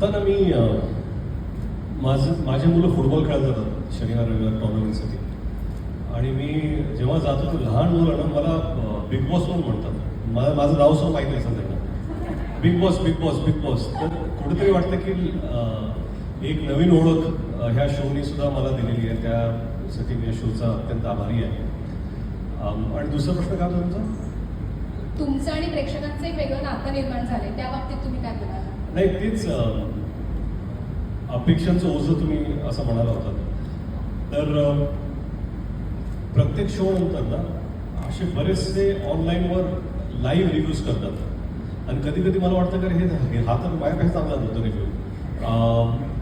आता ना मी माझं माझे मुलं फुटबॉल खेळत जातात शनिवार रविवार टॉर्नामेंटसाठी आणि मी जेव्हा जातो तर लहान मुलं ना मला बिग बॉस म्हणून म्हणतात. मला माझं नाव सुद्धा माहिती असेल त्यांना Bigg Boss Bigg Boss Bigg Boss तर कुठेतरी वाटतं की एक नवीन ओळख ह्या शोनी सुद्धा मला दिलेली आहे. त्यासाठी मी या शोचा अत्यंत आभारी आहे. आणि दुसरा प्रश्न काय होता तुमचा? तुमचं आणि प्रेक्षकांचं एक वेगळं नातं निर्माण झालंय. त्या बाबतीत तुम्ही काय बोलाल? नाही तेच अपेक्षांचं ओझं तुम्ही असं म्हणाला होता. तर प्रत्येक शो नंतर ना असे बरेचसे ऑनलाईनवर लाईव्ह रिव्ह्यूज करतात. आणि कधी कधी मला वाटतं की हे हा तर माझ्यापेक्षा चांगला नव्हतं रिव्ह्यू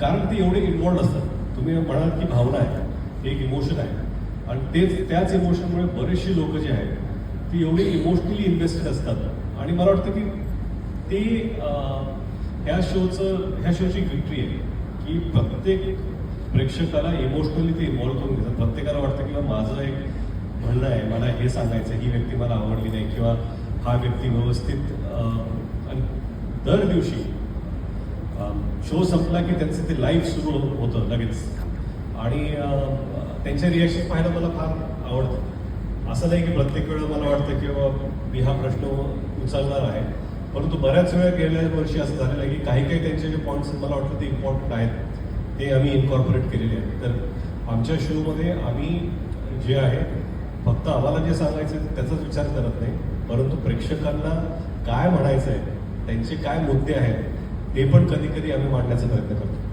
कारण ते एवढे इन्वॉल्ड असतात. तुम्ही म्हणाल की भावना आहे एक इमोशन आहे. आणि तेच त्याच इमोशनमुळे बरेचशी लोक जे आहेत ती एवढी इमोशनली इन्व्हेस्टेड असतात. आणि मला वाटतं की ते ह्या शोचं ह्या शोची विक्ट्री आहे की प्रत्येक प्रेक्षकाला इमोशनली ते इन्व्हॉल्व करून घेतात. प्रत्येकाला वाटतं किंवा माझं एक म्हणणं आहे मला हे सांगायचं आहे, ही व्यक्ती मला आवडली नाही किंवा हा व्यक्ती व्यवस्थित आणि दर दिवशी शो संपला की त्यांचं ते लाईव्ह सुरू हो-, होतं लगेच. आणि त्यांच्या रिॲक्शन पाहायला मला फार आवडतं. असं नाही की प्रत्येक वेळा मला वाटतं की बाबा मी हा प्रश्न उचलणार आहे. परंतु बऱ्याच वेळा गेल्या वर्षी असं झालेलं आहे की काही काही त्यांचे जे पॉईंट्स मला वाटतं ते इम्पॉर्टंट आहेत. ते आम्ही इन्कॉर्पोरेट केलेले आहेत. तर आमच्या शोमध्ये आम्ही जे आहे फक्त आम्हाला जे सांगायचं आहे त्याचाच विचार करत नाही. परंतु प्रेक्षकांना काय म्हणायचं आहे त्यांचे काय मुद्दे आहेत ते पण कधी कधी आम्ही मांडण्याचा प्रयत्न करतो.